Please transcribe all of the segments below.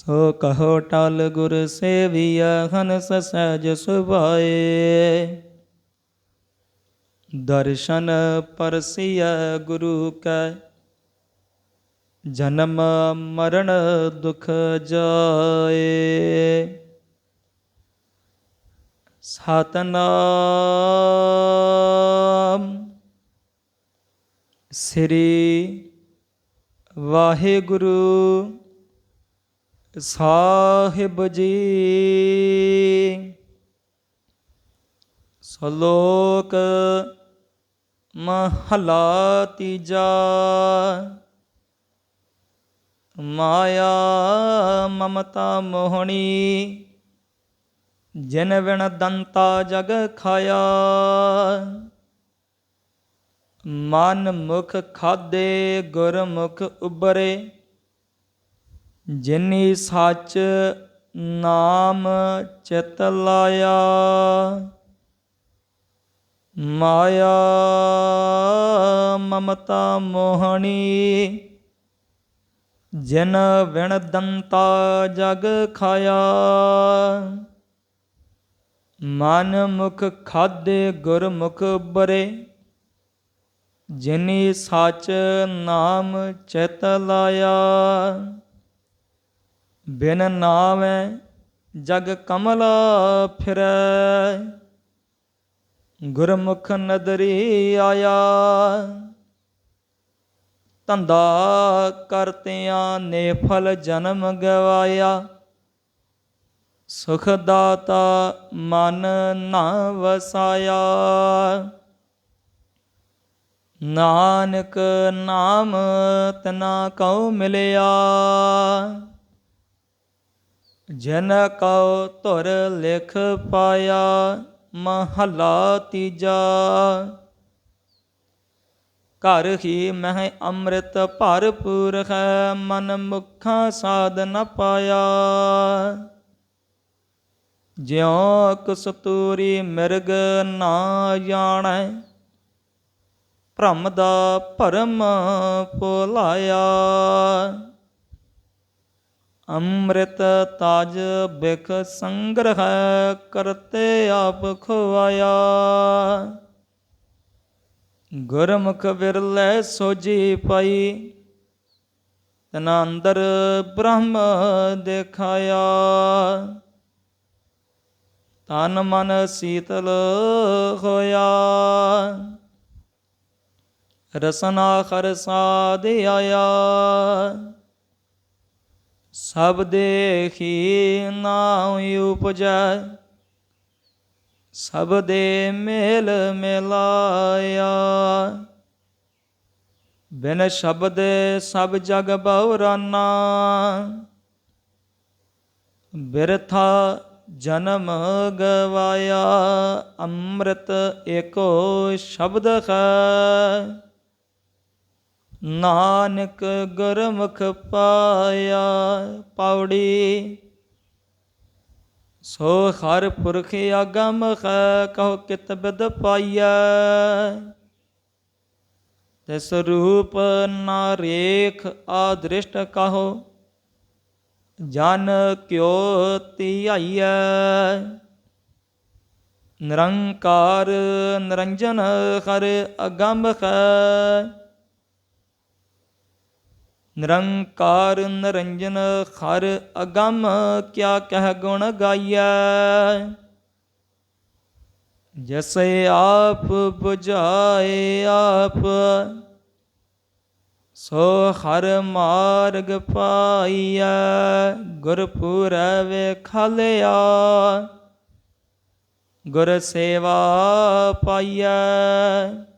ਸੋ ਕਹੋ ਟਲ ਗੁਰ ਸੇਵੀਆ ਹਨਸ ਸਹਿਜ ਸੁਭਾਏ। ਦਰਸ਼ਨ ਪਰਸਿਆ ਗੁਰੂ ਕੈ, ਜਨਮ ਮਰਨ ਦੁਖ ਜਾਏ। ਸਤਨਾਮ ਸ੍ਰੀ ਵਾਹਿਗੁਰੂ। ਸਾਹਿਬ ਜੀ, ਸ਼ਲੋਕ ਮਹਲਾ ਤੀਜਾ, ਮਾਇਆ ਮਮਤਾ ਮੋਹਣੀ, ਜਿਨ ਵਿਣ ਦੰਤਾ ਜਗ ਖਾਇਆ। ਮਨ ਮੁਖ ਖਾਦੇ, ਗੁਰਮੁਖ ਉਬਰੇ ਜਿਨੀ ਸੱਚ ਨਾਮ ਚਿਤ ਲਾਇਆ, ਮਾਇਆ ਮਮਤਾ ਮੋਹਣੀ। ਜਿਨ ਵਿਣ ਦੰਤਾ ਜਗ ਖਾਇਆ, ਮਨ ਮੁਖ ਖਾਦੇ ਗੁਰਮੁਖ ਬਰੇ। ਜਿਨੀ ਸੱਚ ਨਾਮ ਚਿਤ ਲਾਇਆ ਬਿਨ ਨਾਮੈ ਜਗ ਕਮਲ ਫਿਰੈ। ਗੁਰਮੁਖ ਨਦਰੀ ਆਇਆ। ਧੰਦਾ ਕਰਤਿਆਂ ਨੇ ਫਲ ਜਨਮ ਗਵਾਇਆ। ਸੁਖ ਦਾਤਾ ਮਨ ਨਾ ਵਸਾਇਆ। ਨਾਨਕ ਨਾਮ ਤਨਾ ਕਉ ਮਿਲਿਆ। ਜਨ ਕਉ ਧੁਰ ਲਿਖ ਪਾਇਆ, ਮਹਲਾ ਤੀਜਾ। ਘਰ ਹੀ ਮਹਿ ਅੰਮ੍ਰਿਤ ਭਰਪੂਰ ਹੈ, ਮਨ ਮੁਖਾਂ ਸਾਧ ਨ ਪਾਇਆ। ਜਿਉ ਕਸਤੂਰੀ ਮਿਰਗ ਨਾ ਜਾਣੈ, ਭ੍ਰਮ ਦਾ ਭਰਮ ਭੁਲਾਇਆ। ਅੰਮ੍ਰਿਤ ਤਾਜ ਬਿਖ ਸੰਗ੍ਰਹ ਕਰਤੇ ਆਪ ਖਵਾਇਆ ਗੁਰਮੁਖ ਵਿਰਲੇ ਸੋਜੀ ਪਾਈ ਤਨਾ ਅੰਦਰ ਬ੍ਰਹਮ ਦੇਖਾਇਆ। ਤਨ ਮਨ ਸੀਤਲ ਹੋਇਆ। ਰਸਨਾ ਖਰ ਸਾਧ ਆਇਆ। ਸਭ ਦੇਖੀ ਨਾਉ ਉਪਜੈ, ਸਭ ਦੇ ਮੇਲ ਮਿਲਾਇਆ। ਬਿਨ ਸ਼ਬਦ ਸਭ ਜਗ ਬਉਰਾਨਾ ਬਿਰਥਾ ਜਨਮ ਗਵਾਇਆ। ਅੰਮ੍ਰਿਤ ਏਕੋ ਸ਼ਬਦ ਹੈ। ਨਾਨਕ ਗੁਰਮੁਖ ਪਾਇਆ ਪਾਉੜੀ ਸੋ ਹਰ ਪੁਰਖ ਆਗਮ ਹੈ, ਕਹੋ ਕਿਤ ਬਿਦ ਪਾਈਐ। ਤਿਸ ਰੂਪ ਨਾ ਰੇਖ ਆਦ੍ਰਿਸ਼ਟ ਕਹੋ, ਜਨ ਕਿਉ ਧਿਆਈਐ। ਨਿਰੰਕਾਰ ਨਿਰੰਜਨ ਹਰ ਅਗੰਮ ਹੈ। ਨਿਰੰਕਾਰ ਨਿਰੰਜਨ ਖਰ ਅਗੰਮ ਕਿਆ ਕਹਿ ਗੁਣ ਗਾਈਐ? ਜੈਸੇ ਆਪ 부ਝਾਏ ਆਪ, ਸੋ ਹਰ ਮਾਰਗ ਪਾਈਐ, ਗੁਰਪੁਰ ਵੇਖਲਿਆ। ਗੁਰ ਸੇਵਾ ਪਾਈਐ।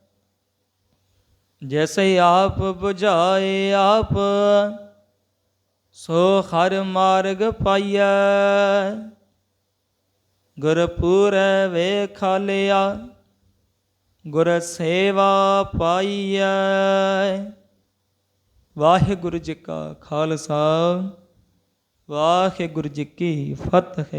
ਜੈਸੇ ਆਪ 부ਝਾਏ ਆਪ ਸੋ ਹਰ ਮਾਰਗ ਪਾਈਐ ਗੁਰਪੂਰੈ ਵੇਖ ਲਿਆ ਗੁਰ ਸੇਵਾ ਪਾਈਐ ਵਾਹਿਗੁਰੂ ਜੀ ਕਾ ਖਾਲਸਾ ਵਾਹਿਗੁਰੂ ਜੀ ਕੀ ਫਤਿਹ